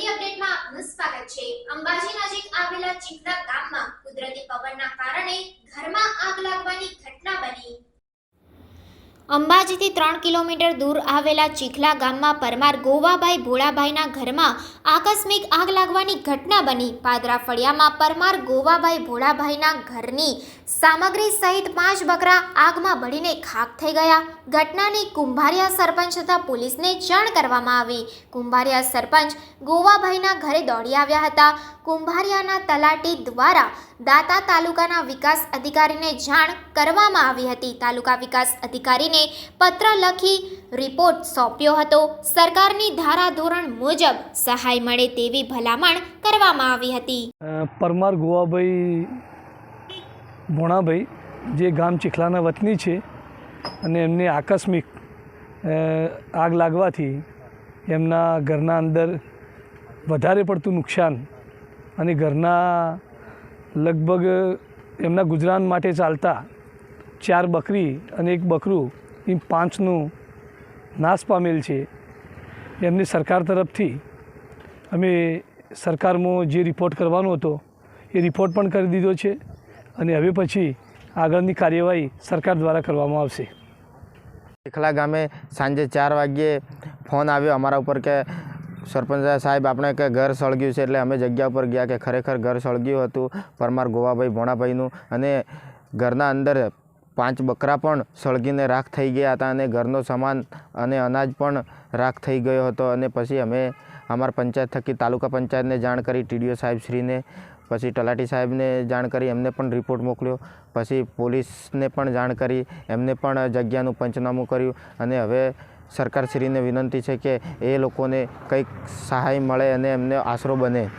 Daily અપડેટમાં આપનું સ્વાગત છે. અંબાજી નજીક આવેલા અઢીથી ત્રણ કિલોમીટર દૂર આવેલા ચીખલા ગામમાં પરમાર ગોવાભાઈ ભોળાભાઈના ઘરમાં આકસ્મિક આગ લાગવાની ઘટના બની. પાદરા ફળિયામાં પરમાર ગોવાભાઈ ભોળાભાઈના ઘરની સામગ્રી સહિત પાંચ બકરા આગમાં બળીને ખાક થઈ ગયા. ઘટનાની કુંભારિયા સરપંચ તથા પોલીસને જાણ કરવામાં આવી. કુંભારિયા સરપંચ ગોવાભાઈના ઘરે દોડી આવ્યા હતા. કુંભારિયાના તલાટી દ્વારા દાતા તાલુકાના વિકાસ અધિકારીને જાણ કરવામાં આવી હતી. તાલુકા વિકાસ અધિકારીને પત્ર લખી રિપોર્ટ સોંપ્યો હતો. સરકારની ધારાધોરણ મુજબ સહાય મળે તેવી ભલામણ કરવામાં આવી હતી. પરમાર ગોવાભાઈ ભોણાભાઈ જે ગામ ચીખલાના વતની છે અને એમને આકસ્મિક આગ લાગવાથી એમના ઘરના અંદર વધારે પડતું નુકસાન અને ઘરના લગભગ એમના ગુજરાન માટે ચાલતા ચાર બકરી અને એક બકરું એ પાંચનું નાશ પામેલ છે. એમની સરકાર તરફથી અમે સરકારમાં જે રિપોર્ટ કરવાનો હતો, એ રિપોર્ટ પણ કરી દીધો છે અને હવે પછી આગળની કાર્યવાહી સરકાર દ્વારા કરવામાં આવશે. એકલા ગામે સાંજે ચાર વાગ્યે ફોન આવ્યો અમારા ઉપર કે, સરપંચ સાહેબ, આપણે કે ઘર સળગ્યું છે એટલે અમે જગ્યા ઉપર ગયા કે ખરેખર ઘર સળગ્યું હતું પરમાર ગોવાભાઈ ભોણાભાઈનું અને ઘરના અંદર પાંચ બકરા પણ સળગીને રાખ થઈ ગયા હતા અને ઘરનો સામાન અને અનાજ પણ રાખ થઈ ગયો હતો. અને પછી અમે અમારા પંચાયત થકી તાલુકા પંચાયતને જાણ કરી, ટીડીઓ સાહેબશ્રીને પછી તલાટી સાહેબને જાણ કરી, એમને પણ રિપોર્ટ મોકલ્યો. પછી પોલીસને પણ જાણ કરી, એમને પણ જગ્યાનું પંચનામું કર્યું. અને હવે સરકારશ્રીને વિનંતી છે કે એ લોકોને કંઈક સહાય મળે અને એમને આશરો બને.